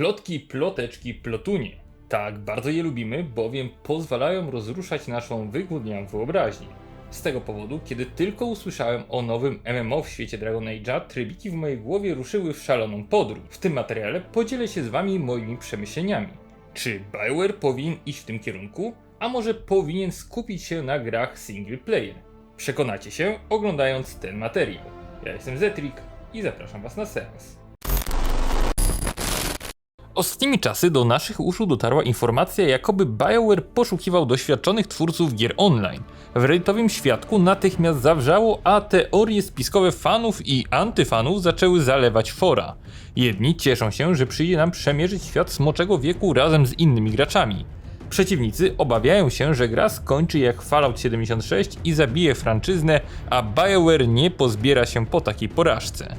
Plotki, ploteczki, plotunie. Tak, bardzo je lubimy, bowiem pozwalają rozruszać naszą wygłodniałą wyobraźnię. Z tego powodu, kiedy tylko usłyszałem o nowym MMO w świecie Dragon Age'a, trybiki w mojej głowie ruszyły w szaloną podróż. W tym materiale podzielę się z wami moimi przemyśleniami. Czy Bioware powinien iść w tym kierunku, a może powinien skupić się na grach single player? Przekonacie się oglądając ten materiał. Ja jestem Zetrik i zapraszam was na seans. Ostatnimi czasy do naszych uszu dotarła informacja, jakoby BioWare poszukiwał doświadczonych twórców gier online. W redditowym świadku natychmiast zawrzało, a teorie spiskowe fanów i antyfanów zaczęły zalewać fora. Jedni cieszą się, że przyjdzie nam przemierzyć świat smoczego wieku razem z innymi graczami. Przeciwnicy obawiają się, że gra skończy jak Fallout 76 i zabije franczyznę, a BioWare nie pozbiera się po takiej porażce.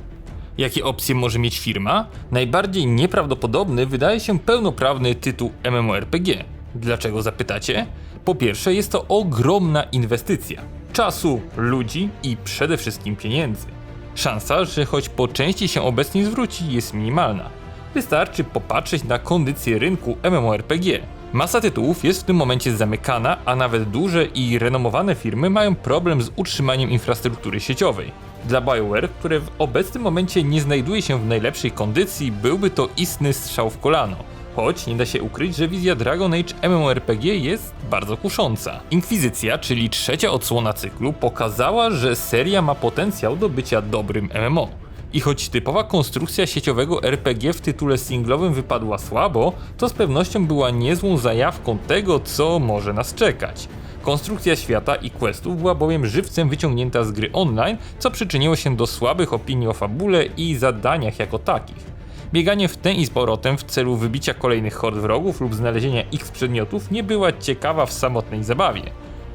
Jakie opcje może mieć firma? Najbardziej nieprawdopodobny wydaje się pełnoprawny tytuł MMORPG. Dlaczego zapytacie? Po pierwsze, jest to ogromna inwestycja czasu, ludzi i przede wszystkim pieniędzy. Szansa, że choć po części się obecnie zwróci, jest minimalna. Wystarczy popatrzeć na kondycję rynku MMORPG. Masa tytułów jest w tym momencie zamykana, a nawet duże i renomowane firmy mają problem z utrzymaniem infrastruktury sieciowej. Dla BioWare, które w obecnym momencie nie znajduje się w najlepszej kondycji, byłby to istny strzał w kolano. Choć nie da się ukryć, że wizja Dragon Age MMORPG jest bardzo kusząca. Inkwizycja, czyli trzecia odsłona cyklu, pokazała, że seria ma potencjał do bycia dobrym MMO. I choć typowa konstrukcja sieciowego RPG w tytule singlowym wypadła słabo, to z pewnością była niezłą zajawką tego, co może nas czekać. Konstrukcja świata i questów była bowiem żywcem wyciągnięta z gry online, co przyczyniło się do słabych opinii o fabule i zadaniach jako takich. Bieganie w tę i z powrotem w celu wybicia kolejnych hord wrogów lub znalezienia X przedmiotów nie była ciekawa w samotnej zabawie.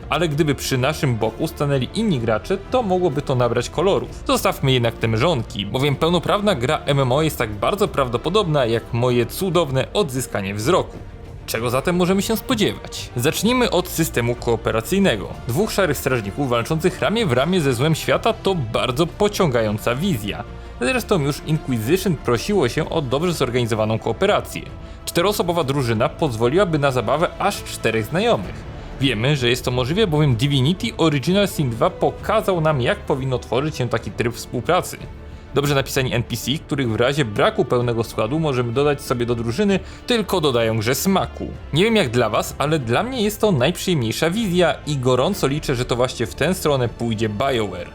Ale gdyby przy naszym boku stanęli inni gracze, to mogłoby to nabrać kolorów. Zostawmy jednak te mrzonki, bowiem pełnoprawna gra MMO jest tak bardzo prawdopodobna jak moje cudowne odzyskanie wzroku. Czego zatem możemy się spodziewać? Zacznijmy od systemu kooperacyjnego. Dwóch szarych strażników walczących ramię w ramię ze złem świata to bardzo pociągająca wizja. Zresztą już Inquisition prosiło się o dobrze zorganizowaną kooperację. Czteroosobowa drużyna pozwoliłaby na zabawę aż czterech znajomych. Wiemy, że jest to możliwe, bowiem Divinity Original Sin 2 pokazał nam, jak powinno tworzyć się taki tryb współpracy. Dobrze napisani NPC, których w razie braku pełnego składu możemy dodać sobie do drużyny, tylko dodają grze smaku. Nie wiem jak dla was, ale dla mnie jest to najprzyjemniejsza wizja i gorąco liczę, że to właśnie w tę stronę pójdzie BioWare.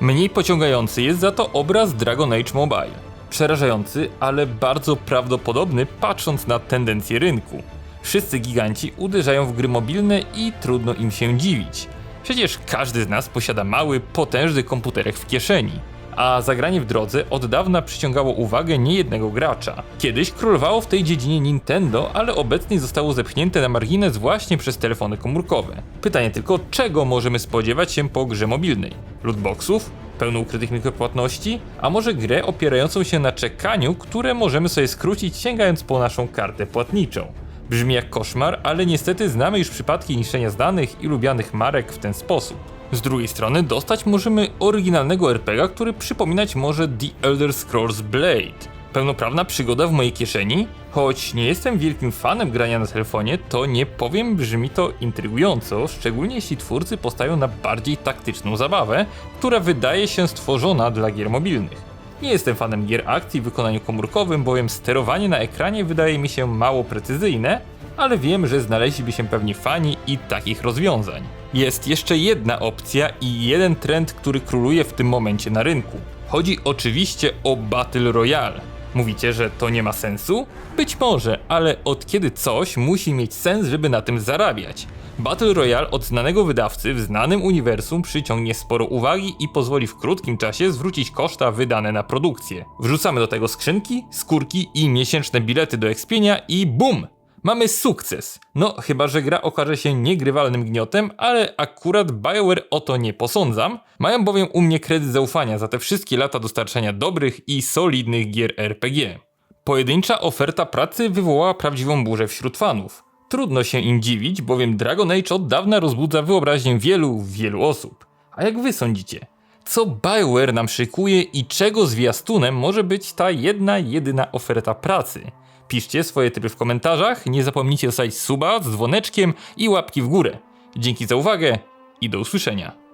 Mniej pociągający jest za to obraz Dragon Age Mobile. Przerażający, ale bardzo prawdopodobny patrząc na tendencje rynku. Wszyscy giganci uderzają w gry mobilne i trudno im się dziwić. Przecież każdy z nas posiada mały, potężny komputerek w kieszeni. A zagranie w drodze od dawna przyciągało uwagę niejednego gracza. Kiedyś królowało w tej dziedzinie Nintendo, ale obecnie zostało zepchnięte na margines właśnie przez telefony komórkowe. Pytanie tylko, czego możemy spodziewać się po grze mobilnej? Lootboxów? Pełno ukrytych mikropłatności? A może grę opierającą się na czekaniu, które możemy sobie skrócić sięgając po naszą kartę płatniczą? Brzmi jak koszmar, ale niestety znamy już przypadki niszczenia znanych i lubianych marek w ten sposób. Z drugiej strony dostać możemy oryginalnego RPGa, który przypominać może The Elder Scrolls Blade. Pełnoprawna przygoda w mojej kieszeni? Choć nie jestem wielkim fanem grania na telefonie, to nie powiem, brzmi to intrygująco, szczególnie jeśli twórcy postawią na bardziej taktyczną zabawę, która wydaje się stworzona dla gier mobilnych. Nie jestem fanem gier akcji w wykonaniu komórkowym, bowiem sterowanie na ekranie wydaje mi się mało precyzyjne, ale wiem, że znaleźliby się pewnie fani i takich rozwiązań. Jest jeszcze jedna opcja i jeden trend, który króluje w tym momencie na rynku. Chodzi oczywiście o Battle Royale. Mówicie, że to nie ma sensu? Być może, ale od kiedy coś musi mieć sens, żeby na tym zarabiać? Battle Royale od znanego wydawcy w znanym uniwersum przyciągnie sporo uwagi i pozwoli w krótkim czasie zwrócić koszta wydane na produkcję. Wrzucamy do tego skrzynki, skórki i miesięczne bilety do ekspienia i BUM! Mamy sukces. No, chyba że gra okaże się niegrywalnym gniotem, ale akurat BioWare o to nie posądzam. Mają bowiem u mnie kredyt zaufania za te wszystkie lata dostarczania dobrych i solidnych gier RPG. Pojedyncza oferta pracy wywołała prawdziwą burzę wśród fanów. Trudno się im dziwić, bowiem Dragon Age od dawna rozbudza wyobraźnię wielu, wielu osób. A jak wy sądzicie? Co BioWare nam szykuje i czego zwiastunem może być ta jedna, jedyna oferta pracy? Piszcie swoje typy w komentarzach, nie zapomnijcie zostawić suba z dzwoneczkiem i łapki w górę. Dzięki za uwagę i do usłyszenia.